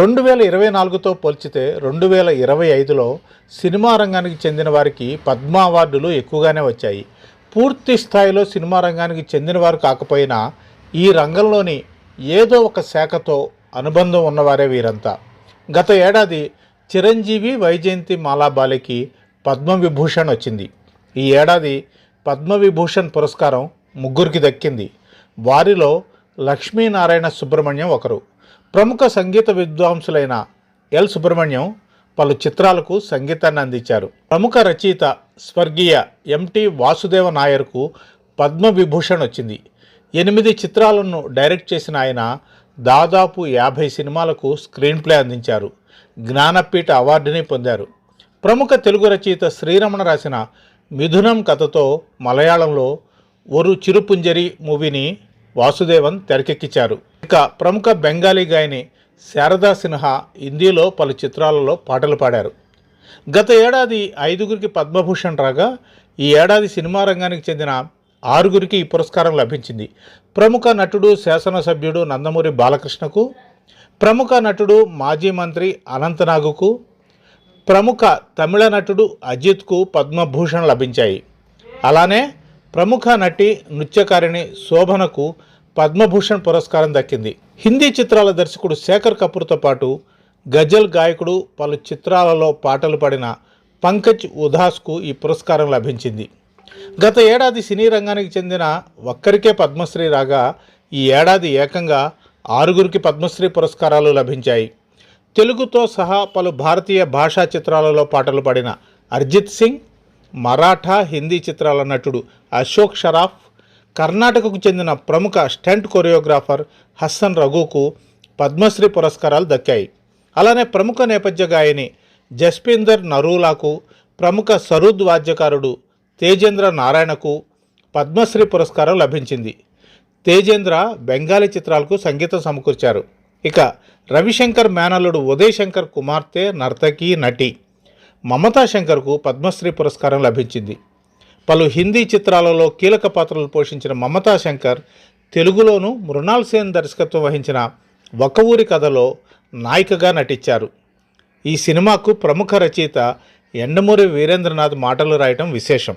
రెండు వేల ఇరవై నాలుగుతో పోల్చితే రెండు వేల ఇరవై ఐదులో సినిమా రంగానికి చెందిన వారికి పద్మ అవార్డులు ఎక్కువగానే వచ్చాయి. పూర్తి స్థాయిలో సినిమా రంగానికి చెందిన వారు కాకపోయినా ఈ రంగంలోని ఏదో ఒక శాఖతో అనుబంధం ఉన్నవారే వీరంతా. గత ఏడాది చిరంజీవి వైజయంతి మాలాబాలికి పద్మవిభూషణ్ వచ్చింది. ఈ ఏడాది పద్మవిభూషణ్ పురస్కారం ముగ్గురికి దక్కింది. వారిలో లక్ష్మీనారాయణ సుబ్రహ్మణ్యం ఒకరు. ప్రముఖ సంగీత విద్వాంసులైన ఎల్ సుబ్రహ్మణ్యం పలు చిత్రాలకు సంగీతాన్ని అందించారు. ప్రముఖ రచయిత స్వర్గీయ ఎంటి వాసుదేవ నాయర్కు పద్మవిభూషణ్ వచ్చింది. ఎనిమిది చిత్రాలను డైరెక్ట్ చేసిన ఆయన దాదాపు యాభై సినిమాలకు స్క్రీన్ ప్లే అందించారు. జ్ఞానపీఠ అవార్డుని పొందారు. ప్రముఖ తెలుగు రచయిత శ్రీరమణ రాసిన మిథునం కథతో మలయాళంలో ఒరు చిరుపుంజరి మూవీని వాసుదేవన్ తెరకెక్కించారు. ఇక ప్రముఖ బెంగాలీ గాయని శారదా సిన్హా హిందీలో పలు చిత్రాలలో పాటలు పాడారు. గత ఏడాది ఐదుగురికి పద్మభూషణ్ రాగా ఈ ఏడాది సినిమా రంగానికి చెందిన ఆరుగురికి ఈ పురస్కారం లభించింది. ప్రముఖ నటుడు శాసనసభ్యుడు నందమూరి బాలకృష్ణకు ప్రముఖ నటుడు మాజీ మంత్రి అనంతనాగుకు ప్రముఖ తమిళ నటుడు అజిత్కు పద్మభూషణ్ లభించాయి. అలానే ప్రముఖ నటి నృత్యకారిణి శోభనకు పద్మభూషణ్ పురస్కారం దక్కింది. హిందీ చిత్రాల దర్శకుడు శేఖర్ కపూర్తో పాటు గజల్ గాయకుడు పలు చిత్రాలలో పాటలు పాడిన పంకజ్ ఉదాస్కు ఈ పురస్కారం లభించింది. గత ఏడాది సినీ రంగానికి చెందిన ఒక్కరికే పద్మశ్రీ రాగా ఈ ఏడాది ఏకంగా ఆరుగురికి పద్మశ్రీ పురస్కారాలు లభించాయి. తెలుగుతో సహా పలు భారతీయ భాషా చిత్రాలలో పాటలు పాడిన అర్జిత్ సింగ్ మరాఠా హిందీ చిత్రాల నటుడు అశోక్ షరాఫ్ కర్ణాటకకు చెందిన ప్రముఖ స్టంట్ కొరియోగ్రాఫర్ హస్సన్ రఘుకు పద్మశ్రీ పురస్కారాలు దక్కాయి. అలానే ప్రముఖ నేపథ్య గాయని జస్పీందర్ నరూలాకు ప్రముఖ సరూద్ వాద్యకారుడు తేజేంద్ర నారాయణకు పద్మశ్రీ పురస్కారం లభించింది. తేజేంద్ర బెంగాలీ చిత్రాలకు సంగీతం సమకూర్చారు. ఇక రవిశంకర్ మేనల్లుడు ఉదయ్ శంకర్ కుమార్తె నర్తకి నటి మమతా శంకర్కు పద్మశ్రీ పురస్కారం లభించింది. పలు హిందీ చిత్రాలలో కీలక పాత్రలు పోషించిన మమతా శంకర్ తెలుగులోను మృణాల్ సేన్ దర్శకత్వం వహించిన ఒక ఊరి కథలో నాయికగా నటించారు. ఈ సినిమాకు ప్రముఖ రచయిత ఎండమూరి వీరేంద్రనాథ్ మాటలు రాయటం విశేషం.